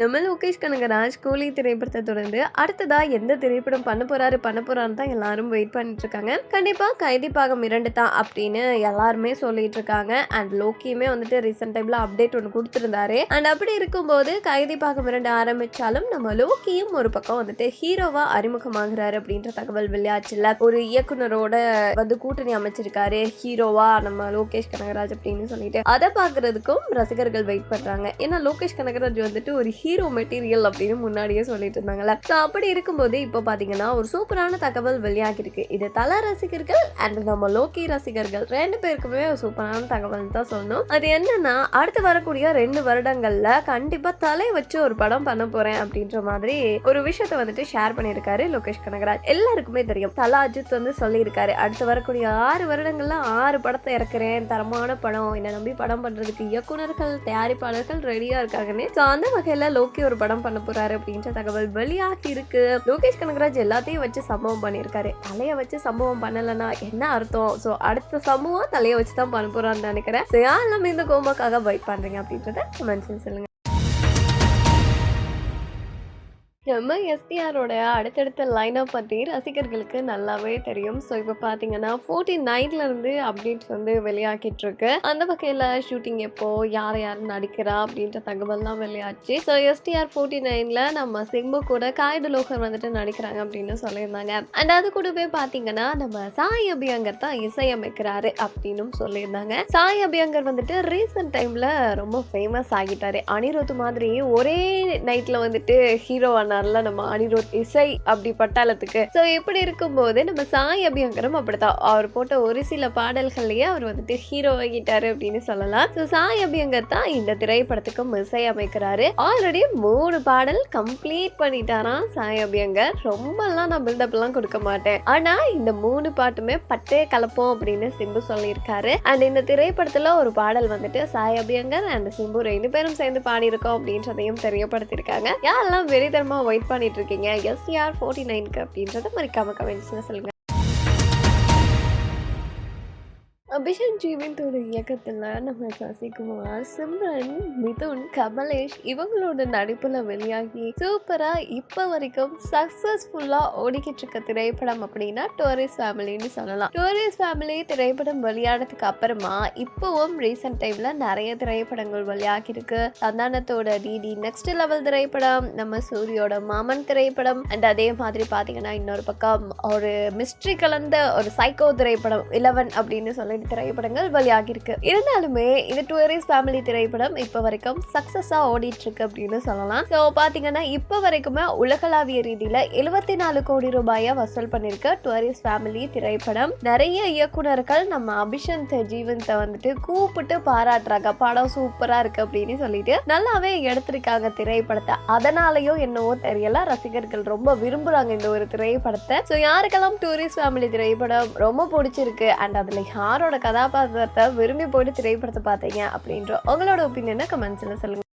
நம்ம லோகேஷ் கனகராஜ் கூலி திரைப்படத்தை தொடர்ந்து அடுத்ததா எந்த திரைப்படம் பண்ண போறாரு பண்ண போறான்னு தான் எல்லாரும் வெயிட் பண்ணிட்டு இருக்காங்க. கண்டிப்பா கைதி பாகம் இரண்டு தான் அப்படின்னு எல்லாருமே சொல்லிட்டு இருக்காங்க. அண்ட் லோக்கியுமே வந்துட்டு ரீசெண்ட் டைம்ல அப்டேட் ஒன்று கொடுத்துருந்தாரு. அண்ட் அப்படி இருக்கும்போது கைதி பாகம் இரண்டு ஆரம்பிச்சாலும் நம்ம லோக்கியும் ஒரு பக்கம் வந்துட்டு ஹீரோவா அறிமுகமாகிறாரு அப்படின்ற தகவல் வெளியாச்சுல ஒரு இயக்குனரோட வந்து கூட்டணி அமைச்சிருக்காரு ஹீரோவா நம்ம லோகேஷ் கனகராஜ் அப்படின்னு சொல்லிட்டு. அதை பாக்குறதுக்கும் ரசிகர்கள் வெயிட் பண்றாங்க. ஏன்னா லோகேஷ் கனகராஜ் வந்துட்டு ஒரு ஹீரோ மெட்டீரியல் அப்படின்னு முன்னாடியே சொல்லிட்டு இருந்தாங்கல்ல. ஸோ அப்படி இருக்கும்போது இப்போ பார்த்தீங்கன்னா ஒரு சூப்பரான தகவல் வெளியாகிருக்கு இது தல ரசிகர்கள் அண்ட் நம்ம லோக்கி ரசிகர்கள் ரெண்டு பேருக்குமே ஒரு சூப்பரான தகவல் தான் சொல்லணும். அது என்னன்னா அடுத்து வரக்கூடிய ரெண்டு வருடங்கள்ல கண்டிப்பா தலை வச்சு ஒரு படம் பண்ண போறேன் அப்படின்ற மாதிரி ஒரு விஷயத்த வந்துட்டு ஷேர் பண்ணியிருக்காரு லோகேஷ் கனகராஜ். எல்லாருக்குமே தெரியும். தலா அஜித் வந்து சொல்லியிருக்காரு அடுத்து வரக்கூடிய ஆறு வருடங்கள்ல ஆறு படத்தை இறக்குறேன் தரமான படம் என்னை நம்பி படம் பண்றதுக்கு இயக்குனர்கள் தயாரிப்பாளர்கள் ரெடியா இருக்காங்கன்னு. ஸோ அந்த வகையில லோகி ஒரு படம் பண்ண போறாரு அப்படின்ற தகவல் வெளியாகி இருக்கு. லோகேஷ் கனகராஜ் எல்லாத்தையும் வச்சு சம்பவம் பண்ணியிருக்காரு. தலையை வச்சு சம்பவம் பண்ணலைன்னா என்ன அர்த்தம்? ஸோ அடுத்த சம்பவம் தலையை வச்சு தான் பண்ண போறான்னு நினைக்கிறேன். ஸோ நம்ம இந்த கோமாக்காக வெயிட் பண்றீங்க அப்படின்றத கமெண்ட்ஸ் சொல்லுங்க. நம்ம எஸ்டிஆரோட அடுத்தடுத்த லைனப் பற்றி ரசிகர்களுக்கு நல்லாவே தெரியும். ஸோ இப்போ பார்த்தீங்கன்னா ஃபோர்ட்டி நைன்லேருந்து அப்டேட்ஸ் வந்து வெளியாகிட்டுருக்கு அந்த வகையில் ஷூட்டிங் எப்போ யார் யார் நடிக்கிறா அப்படின்ற தகவல்லாம் வெளியாச்சு. ஸோ எஸ்டிஆர் ஃபோர்ட்டி நைனில் நம்ம சிம்பு கூட காய்டு லோகர் வந்துட்டு நடிக்கிறாங்க அப்படின்னு சொல்லியிருந்தாங்க. அண்ட் அது கூடவே பார்த்தீங்கன்னா நம்ம சாய் அபியங்கர் தான் இசையமைக்கிறாரு அப்படின்னும் சொல்லியிருந்தாங்க. சாய் அபியங்கர் வந்துட்டு ரீசெண்ட் டைமில் ரொம்ப ஃபேமஸ் ஆகிட்டாரு. அனிருத் மாதிரி ஒரே நைட்டில் வந்துட்டு ஹீரோ ஆனார்ல நம்ம அனிருத் இசை அப்படி பட்டாளத்துக்கு. ஸோ இப்படி இருக்கும்போது நம்ம சாய் அபியங்கரும் அப்படித்தான். அவர் போட்ட ஒரு சில பாடல்கள்லயே அவர் வந்துட்டு ஹீரோ ஆகிட்டாரு அப்படின்னு சொல்லலாம். ஸோ சாய் அபியங்கர் தான் இந்த திரைப்படத்துக்கும் இசை அமைக்கிறாரு. ஆல்ரெடி மூணு பாடல் கம்ப்ளீட் பண்ணிட்டாராம் சாய் அபியங்கர். ரொம்பலாம் நான் பில்டப் எல்லாம் கொடுக்க மாட்டேன். ஆனா இந்த மூணு பாட்டுமே பட்டே கலப்போம் அப்படின்னு சிம்பு சொல்லியிருக்காரு. அண்ட் இந்த திரைப்படத்துல ஒரு பாடல் வந்துட்டு சாய் அபியங்கர் அண்ட் சிம்பு ரெண்டு பேரும் சேர்ந்து பாடியிருக்கோம் அப்படின்றதையும் தெரியப்படுத்தியிருக்காங்க. யாரெல்லாம் வெறித்தரமா வெயிட் பண்ணிட்டு இருக்கீங்க. எஸ்டிஆர் ஃபோர்ட்டி நைனுக்கு அப்படின்றத மறக்காம கமெண்ட்ஸ்ல சொல்லுங்க. அபிஷேக் ஜீவந்தோட இயக்கத்தில் நம்ம சசிகுமார் சிம்ரன் மிதுன் கமலேஷ் இவங்களோட நடிப்பில் வெளியாகி சூப்பராக இப்போ வரைக்கும் சக்ஸஸ்ஃபுல்லாக ஓடிக்கிட்டு இருக்க திரைப்படம் அப்படின்னா டூரிஸ்ட் ஃபேமிலின்னு சொல்லலாம். டூரிஸ்ட் ஃபேமிலி திரைப்படம் வெளியானதுக்கு அப்புறமா இப்போவும் ரீசெண்ட் டைமில் நிறைய திரைப்படங்கள் வெளியாகி இருக்கு. சந்தானத்தோட டிடி நெக்ஸ்ட் லெவல் திரைப்படம் நம்ம சூரியோட மாமன் திரைப்படம் அண்ட் அதே மாதிரி பார்த்தீங்கன்னா இன்னொரு பக்கம் ஒரு மிஸ்ட்ரி கலந்த ஒரு சைக்கோ திரைப்படம் இலவன் அப்படின்னு சொல்லிட்டு திரைப்படங்கள் வெளியாகியிருக்கு. இருந்தாலுமே இது டூரிஸ்ட் ஃபேமிலி திரைப்படம் இப்போ வரைக்கும் சக்ஸஸாக ஓடிட்டு இருக்கு அப்படின்னு சொல்லலாம். ஸோ பார்த்தீங்கன்னா இப்போ வரைக்குமே உலகளாவிய ரீதியில எழுபத்தி நாலு கோடி ரூபாயை வசூல் பண்ணியிருக்க டூரிஸ்ட் ஃபேமிலி திரைப்படம். நிறைய இயக்குனர்கள் நம்ம அபிஷந்த் ஜீவந்தை வந்துட்டு கூப்பிட்டு பாராட்டுறாங்க. படம் சூப்பரா இருக்கு அப்படின்னு சொல்லிட்டு நல்லாவே எடுத்திருக்காங்க திரைப்படத்தை. அதனாலயோ என்னவோ தெரியல. ரசிகர்கள் ரொம்ப விரும்புகிறாங்க இந்த ஒரு திரைப்படத்தை. ஸோ யாருக்கெல்லாம் டூரிஸ்ட் ஃபேமிலி திரைப்படம் ரொம்ப பிடிச்சிருக்கு அண்ட் அதுல யாரோட கதாபாத்திரத்தை விரும்பி போயிட்டு திரைப்படத்தை பார்த்தீங்க அப்படின்ற உங்களோட ஒப்பீனியனை கமெண்ட்ஸில் சொல்லுங்கள்